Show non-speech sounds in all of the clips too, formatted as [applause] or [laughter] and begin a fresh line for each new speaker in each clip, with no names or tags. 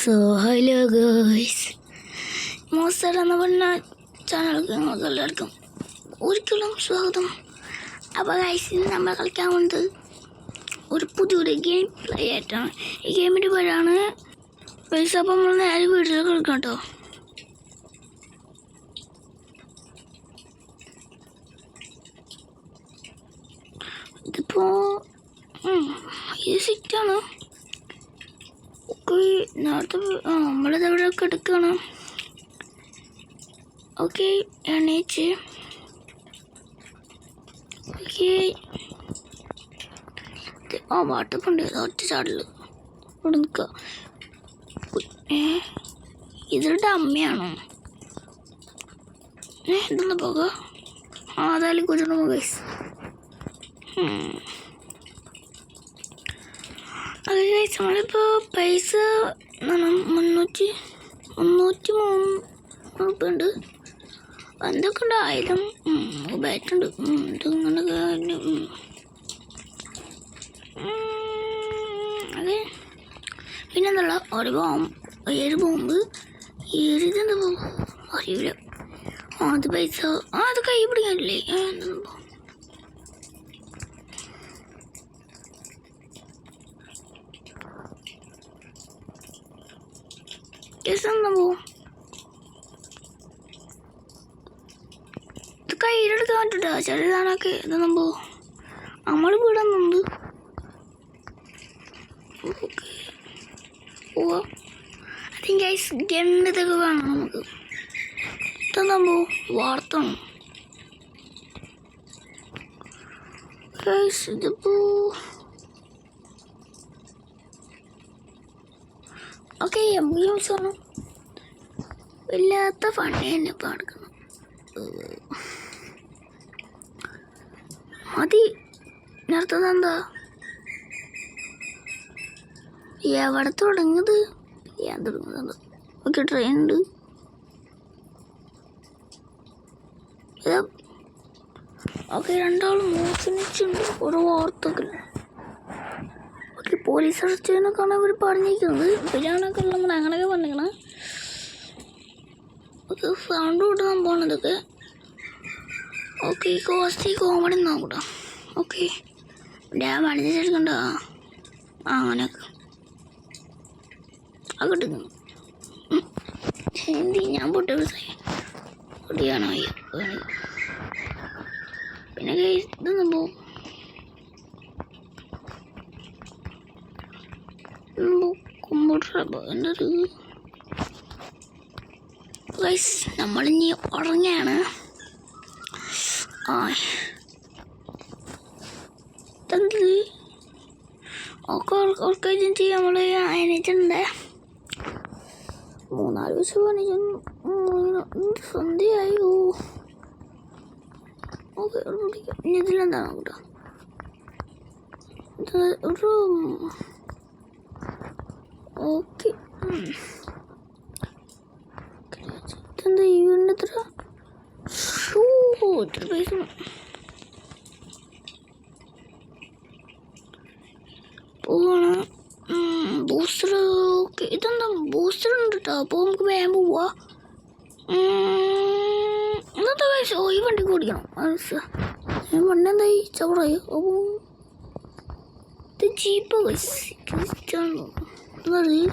So hello girls മോസ്റ്റർ എന്ന് പറഞ്ഞ ചാനലിലേക്ക് എല്ലാവർക്കും ഒരിക്കലും സ്വാഗതം. അപ്പോൾ ഗൈസ് നമ്മൾ കളിക്കാൻ പോകുന്നത് ഒരു പുതിയൊരു ഗെയിം പ്ലേ ആയിട്ടാണ്. ഈ ഗെയിമിന്റെ പേരാണ് പൈസ അപ്പം നമ്മൾ നേരെ വീട്ടിൽ കളിക്കാം കേട്ടോ ഇതിപ്പോൾ ഈ സിറ്റാണ് നേരത്തെ ആ നമ്മളിത് അവിടെ കിടക്കുകയാണ് ഓക്കെ എണീച്ച് ഓക്കെ. ആ വാട്ടപ്പുണ്ട് ഒറ്റ ചാടിൽ. ഇവിടെ നിൽക്കുക ഏ? ഇതിന്റെ അമ്മയാണോ ഏ ഇതൊന്ന് പോക. ആ അതായാലും കുതിരണം ഗൈസ് അത് കഴിച്ച് നമ്മളിപ്പോൾ പൈസ മുന്നൂറ്റി മുന്നൂറ്റി മൂന്ന് റുപ്യ ഉണ്ട് എന്തൊക്കെ ഉണ്ട് ആയിരം ബാറ്റുണ്ട്. ഇത് ഇങ്ങനെ കഴിഞ്ഞു ഉം. ഉം, അതെ. പിന്നെ എന്നുള്ള ഒരു ബോംബ് ഏഴ് ബോംബ് ഏഴ് ഇതെന്താ അറിയില്ല. അത് പൈസ. ആ അത് കൈ പിടിക്കാനില്ലേ? ആ, എന്താ ബോംബ് എന്താ ബോംബ് ഇത് കയ്യിലെടുക്കാൻ പറ്റൂട്ടോ ചെറുതാണൊക്കെ ഇത് നമ്മ നമ്മൾ വിടുന്നുണ്ട് ഓ അതിന് ഗൈസ് ഗണ്ണിതൊക്കെ വേണം നമുക്ക് ഇതെന്താ വാർത്താണ് ഗൈസ് ഇതിപ്പോ ഓക്കെ എംബിയൻസ് ആണ്? വല്ലാത്ത ഫണ്ട് തന്നെ ഇപ്പം നടക്കണം മതി. നേരത്തത് എന്താ? എവിടെ തുടങ്ങിയത് ഞാൻ തുടങ്ങുന്നത്. ഓക്കെ ട്രെയിൻ ഉണ്ട്. ഓക്കെ രണ്ടാളും മോഷണിച്ചുണ്ട് ഒരു വാർത്തൊക്കെ പോലീസ് അറസ്റ്റ് ചെയ്യുന്നൊക്കെയാണ് അവർ പറഞ്ഞിരിക്കുന്നത്. ഇവരാണൊക്കെ നമ്മൾ അങ്ങനെയൊക്കെ പറഞ്ഞിരിക്കണം. ഓക്കെ സൗണ്ട് കൂട്ടാൻ പോണതൊക്കെ ഓക്കെ കോസ്റ്റ് കോമഡി നോക്കട്ടോ ഓക്കെ ഞാൻ വണിച്ചെടുക്കണ്ട ആ അങ്ങനെയൊക്കെ. അങ്ങോട്ട് എന്തി ഞാൻ പൊട്ടി പൊട്ടിയാണോ? അയ്യോ വേണമെങ്കിൽ. പിന്നെ ഇതൊന്നും ഇതൊന്നും നമ്മളിനി ഉറങ്ങാണ്. ആ ഇതെന്ത്? ഒക്കെ മൂന്നാൽ ദിവസം അയച്ചു സന്ധ്യയായി. ഓക്കെ ഇതിലെന്താണ് കേട്ടോ ഒരു ഓക്കെ. എന്താ ഈ വീടിന്റെ എത്ര ഷൂ ഇത്ര പൈസ. പോവാണ്. ബൂസ്റ്റർ ഓക്കെ ഇതെന്താ? ബൂസ്റ്റർ ഉണ്ട് കേട്ടോ അപ്പോൾ നമുക്ക് വേഗം പോവാ. ഇന്നത്തെ പൈസ. ഓ ഈ വണ്ടിക്ക് ഓടിക്കണം. ഈ വണ്ടി എന്തായി ചവറായി ഓ ഇത് ജീപ്പ് ക്രിസ്റ്റാണോ അതറിയില്ല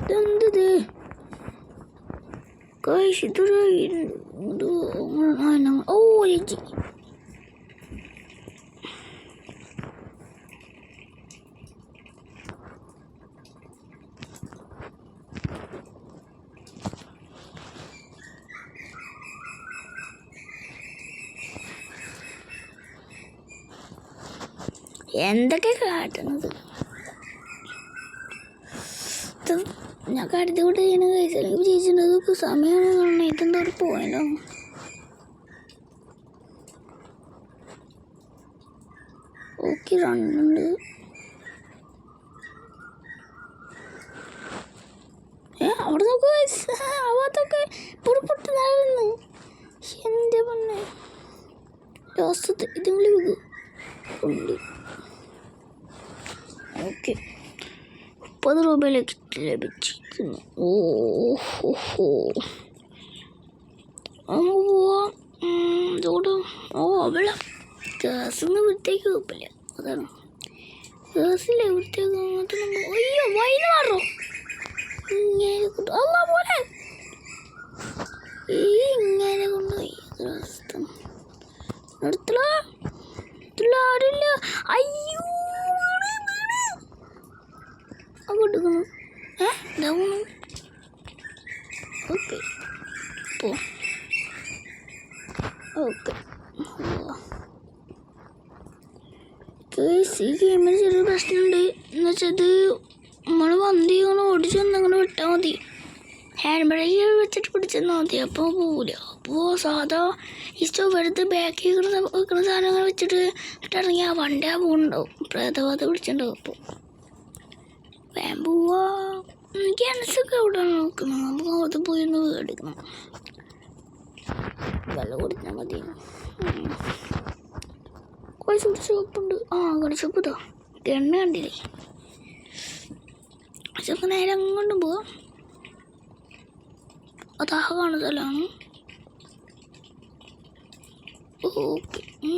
ഇതെന്തത് ഗൈസ് ഇതൊരു ഇത് അങ്ങനെ- ഓ ചേച്ചി എന്തൊക്കെ കാട്ടുന്നത്? ഇത് ഞാൻ കരുതി കൂടെ ചെയ്യണ കഴിച്ചില്ലെങ്കിൽ ചേച്ചിന്റെ സമയമാണ് കാണണം ഇതെന്താ ഒരു പോയിന്റോ ഓക്കെ റണ്ണുണ്ട് ഏ അവിടെ നോക്കൂ guys. [laughs] പുറപ്പെട്ട് പുറപ്പെട്ടതായിരുന്നു എന്റെ പൊന്നെ? ലാസ്റ്റത്തെ ഇതെങ്കിലും വെക്കൂ ഉണ്ട്. ഓക്കെ മുപ്പത് രൂപയിലേക്ക് ലഭിച്ചിരിക്കുന്നു ഓ ഹോ ഹോ നമുക്ക് പോവാം ഉം, ഇതോട് ഓ അവിടെ ഗ്യാസിന്ന് ഇവിടത്തേക്ക് കുഴപ്പമില്ല അതാണ് ഗ്യാസില്ലേ ഇവിടത്തേക്ക് അങ്ങോട്ട് അയ്യോ വൈന്ന് മാറോ ഇങ്ങനെ പോലെ ഈ ഇങ്ങനെ കൊണ്ടുപോയി നിർത്തല നിർത്തല അയ്യോ വീണ്, വീണ്. നിൽക്കുന്നു ഏ? Down okay. പോ. ഓക്കെ. ഈ ഗെയിമിൽ ചെറിയ പ്രശ്നമുണ്ട്. എന്ന് വെച്ചാൽ ഇത് നമ്മൾ വണ്ടി ഇങ്ങനെ ഓടിച്ച് വന്നങ്ങനെ വിട്ടാൽ മതി. ഹാൻഡ് ബ്രേക്ക് വെച്ചിട്ട് പിടിച്ചെന്നാൽ മതി. അപ്പോൾ പോവില്ല അപ്പോൾ സാധാ ഈ സ്റ്റോവ് എടുത്ത് ബാക്കിൽ വെക്കുന്ന സാധനങ്ങൾ വെച്ചിട്ട് ഇട്ടിറങ്ങി ആ വണ്ടി ആ പോകുന്നുണ്ടാവും പ്രേതബാധ പിടിച്ചിട്ടുണ്ടാവും അപ്പോൾ വേഗം പോവാ ക്യാൻസൊക്കെ എവിടെ നോക്കണം നമുക്ക് അത് പോയി ഒന്ന് എടുക്കണം വെള്ളം കുടിച്ചാൽ മതി. കുറച്ച് ഷോപ്പുണ്ട് ആ കുറച്ച് ഷോപ്പ് എണ്ണ കണ്ടില്ലേ? ചിലപ്പോൾ നേരെ അങ്ങോട്ടും പോവാം. അതാഹ കാണുന്ന സ്ഥലമാണ്. ഓക്കെ. ഈ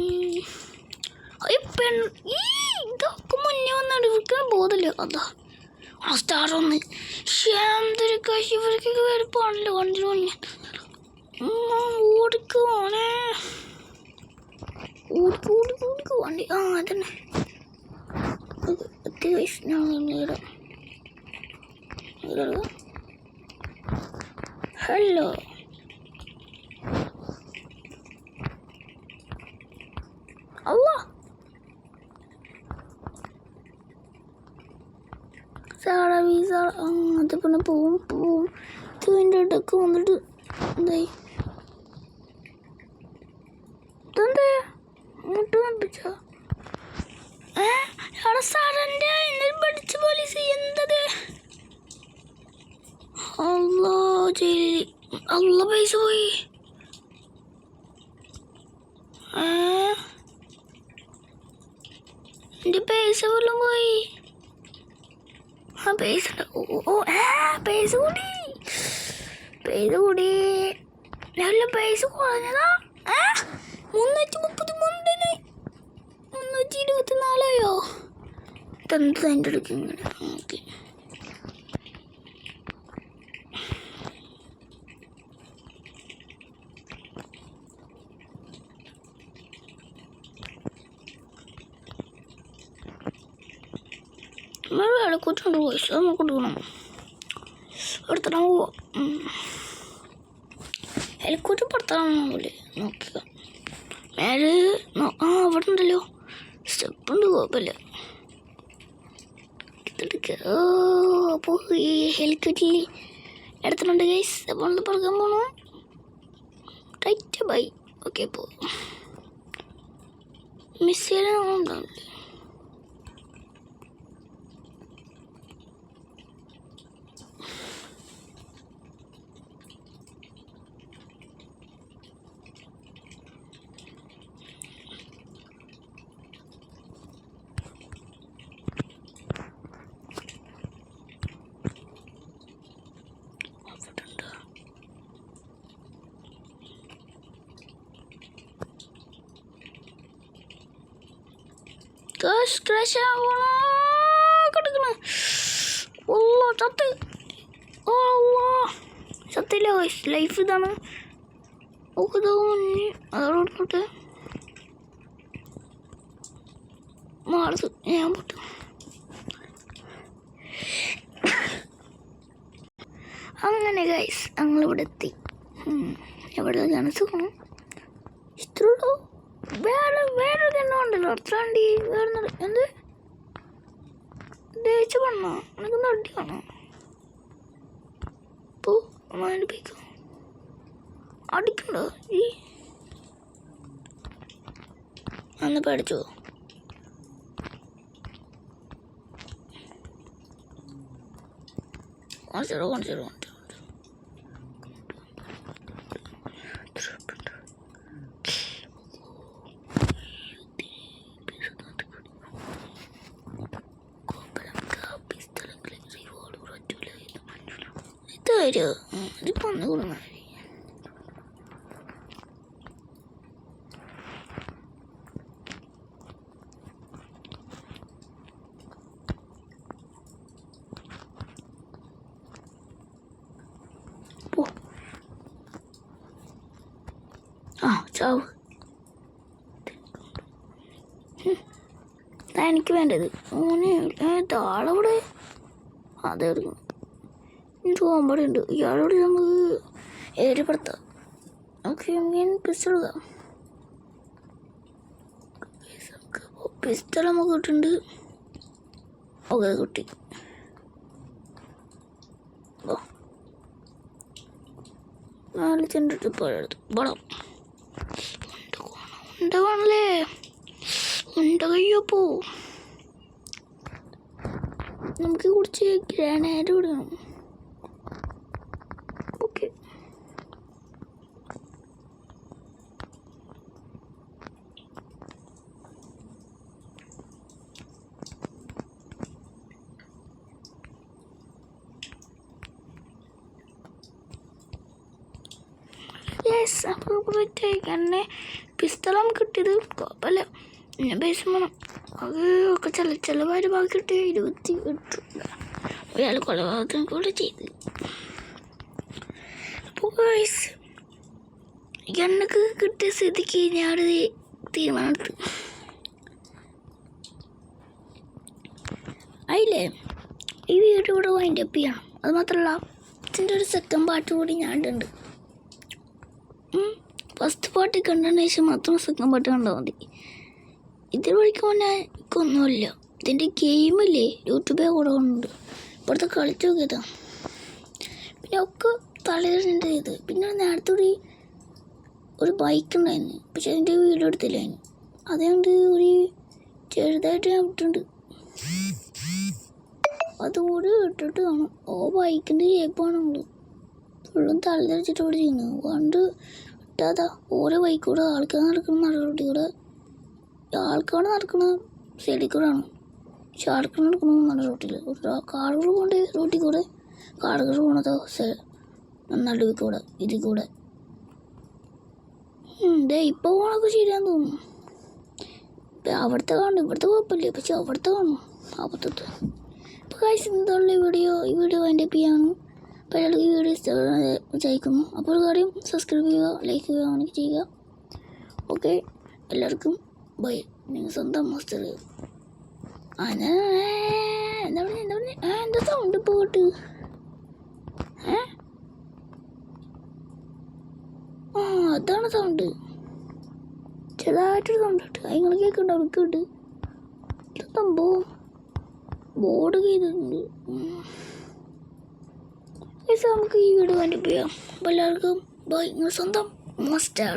ഇതൊക്കെ മുന്നേ വന്നാണ് ഇവർക്ക് ബോധമില്ല അതാ. ഒന്ന് എന്തൊരു കാശ് ഇവർക്ക് വേറെ പോകണല്ലോ വണ്ടി മുന്നേ ഓടിക്കുവാണേ ഓടിക്കും ഓടിക്കും ഓടിക്കും വണ്ടി. ആ അതന്നെ. അത്യാവശ്യം ഹലോ. അത് പിന്നെ പോവും പോവും ഇതിന്റെ ഇടയ്ക്ക് വന്നിട്ട് എന്തായി? ഇതെന്തേ? മുട്ട് കണ്ടിച്ച ഏ? അവിടെ സാറന്റെ എന്നിൽ പഠിച്ച പോലീസ് എന്തത്? അല്ലോ ജയിലിൽ. അല്ല പൈസ പോയി. എന്റെ പൈസ പോലും പോയി. ആ പൈസ ഓ ആ പൈസ കൂടി. പൈസ കൂടി. നല്ല പൈസ കുറഞ്ഞതാ? ഏ മുന്നൂറ്റി മുപ്പത്തി മൂന്നിന് മുന്നൂറ്റി ഇരുപത്തി നാലായോ ഇതെന്ത് അതിന്റെ ഇങ്ങനെ? ഓക്കെ വിളക്കൂറ്റുണ്ട് പൈസ നമുക്ക് എടുക്കണം എടുത്തിടാൻ പോവാം. വിലക്കൂറ്റ് പുറത്തിടാൻ നോക്കുക മേലെ ആ അവിടെ ഉണ്ടല്ലോ. സ്റ്റെപ്പ് ഉണ്ട് കുഴപ്പമില്ല. അപ്പോൾ എടുത്തിട്ടുണ്ട് ഗൈസ് അപ്പോൾ പറക്കാൻ പോണു. റൈറ്റ് ബൈ ഓക്കെ അപ്പോൾ മിസ് ചെയ്യാനുണ്ടാവില്ലേ അവിടുണ്ട്. ഓ, അള്ളാ. ചത്തില്ല. ലൈഫ് ഇതാണ്. ഓക്കെ ഇതാ മുന്നേ അതോടെ കൊടുത്തോട്ടെ മാറത്ത്. ഞാൻ പൊട്ടു. അങ്ങനെ ഗൈസ് ഞങ്ങളിവിടെ എത്തി. എവിടെ ജനസുഖം ഇത്രയുള്ളൂ. വേറെ വേറെ എണ്ണം ഉണ്ടല്ലോ. അത്രണ്ടി വേറെ എന്ത്? ദേഷ്യ പണ്ണോ എനിക്ക് നടിയാണോ പോ അടിക്കണ്ടോ? ഈ അന്ന് പഠിച്ചോ കാണിച്ചോ കാണിച്ചോ കാണിച്ചോ വരിക. ഇതാ എനിക്ക് വേണ്ടത് ഓനെ താളവിടെ അതെടുക്കണം എനിക്ക് ഓമ്പടെ ഉണ്ട് ഇയാളോട് നമുക്ക് ഏരിയപ്പെടുത്താം ഓക്കെ നമുക്ക് പിസ്റ്റൾ പിസ്റ്റൾ നമുക്ക് കിട്ടുന്നുണ്ട്. ഓക്കെ കുട്ടി. നാല് ചെണ്ടിട്ട് പോയെടുത്തു ബളം ഉണ്ട കാണല്ലേ? പോ നമുക്ക് കുറച്ച് ഗ്രാനേഡ് വിടണം ഓക്കെ യെസ് അപ്പോൾ എന്നെ പിസ്തളം കിട്ടിയത് കുഴപ്പമില്ല പിന്നെ പൈസ വേണം അത് ഒക്കെ ചില ചിലവാര് ബാക്കി കിട്ടിയ ഇരുപത്തി എട്ട് അയാൾ കൊലപാതകം കൂടെ ചെയ്ത്. അപ്പോൾ guys, എണ്ണക്ക് കിട്ടിയ സ്ഥിതിക്ക് ഞാൻ തീരുമാനമെടുത്തു. അയില്ലേ ഈ വീഡിയോ കൂടെ വൈൻഡപ്പ് ചെയ്യണം. അത് മാത്രമല്ല ഇതിന്റെ ഒരു സെക്കൻഡ് പാട്ട് കൂടി ഞാൻ ഇടുന്നുണ്ട് ഫസ്റ്റ് പാട്ട് കണ്ടതിന് ശേഷം മാത്രം സെക്കൻഡ് പാട്ട് കണ്ടാൽ മതി. ഇതുവഴിക്ക് മുന്നേ എനിക്കൊന്നുമില്ല ഇതിന്റെ ഗെയിമില്ലേ യൂട്യൂബിൽ കൂടെ ഉണ്ട് ഇപ്പോഴത്തെ കളിച്ചു നോക്കിയതാ. പിന്നെ ഒക്കെ തലേറിന്റെ ഇത്. പിന്നെ നേരത്തെ ഒരു ഒരു ബൈക്ക് ഉണ്ടായിരുന്നു. പക്ഷെ അതിന്റെ വീഡിയോ എടുത്തില്ലായിരുന്നു. അതുകൊണ്ട് ഒരു ചെറുതായിട്ട് ഞാൻ ഇട്ടിട്ടുണ്ട് അതുകൂടി ഇട്ടിട്ട് കാണും ഓ ബൈക്കിന്റെ ഷേപ്പാണ് നമ്മൾ ഫുള്ളും തലതെറിച്ചിട്ട് ഓടി ചെയ്യുന്നത്. പണ്ട് ഇട്ടാതാ ഓരോ ബൈക്കൂടെ ആൾക്കാർ നടക്കുന്ന നടപടി കൂടെ ആൾക്കാർ നടക്കുന്ന സൈഡിൽ കൂടെ ആണ് പക്ഷെ ആൾക്കാർ നടക്കുന്ന നല്ല റോട്ടിൽ കാറുകൾ പോകേണ്ട റോട്ടിൽ കൂടെ കാറുകൾ പോണതോ നടുവിൽ കൂടെ ഇതിൽ കൂടെ ഇതേ ഇപ്പോൾ പോകണമൊക്കെ ശരിയാന്ന് തോന്നുന്നു. അവിടുത്തെ കാണും ഇവിടുത്തെ കുഴപ്പമില്ല പക്ഷെ അവിടുത്തെ കാണും. അബദ്ധത്തെ ഇപ്പോൾ കാശ് എന്തുള്ള വീഡിയോ ഈ വീഡിയോ അതിന്റെ ചെയ്യാണ്. അപ്പോൾ ഈ വീഡിയോ വിചാരിക്കുന്നു. അപ്പോൾ കാര്യം സബ്സ്ക്രൈബ് ചെയ്യുക ലൈക്ക് ചെയ്യുക അങ്ങനെ ചെയ്യുക. ഓക്കെ എല്ലാവർക്കും ബൈ നിങ്ങൾ സ്വന്തം മാസ്റ്റർ എന്താ പറഞ്ഞ എന്താ പറഞ്ഞ? ആ എന്താ സൗണ്ട് പോട്ട് ആ അതാണ് സൗണ്ട് ചെറുതായിട്ടൊരു സൗണ്ട് കേട്ട് നിങ്ങൾ കേൾക്കുന്നുണ്ട് അവർക്ക് കേട്ട് സംഭവം? ബോർഡ് ചെയ്തിട്ടുണ്ട്. നമുക്ക് ഈ വീഡിയോ കണ്ടിപ്പിക്കാം അപ്പോൾ എല്ലാവർക്കും ബൈ സ്വന്തം മാസ്റ്റർ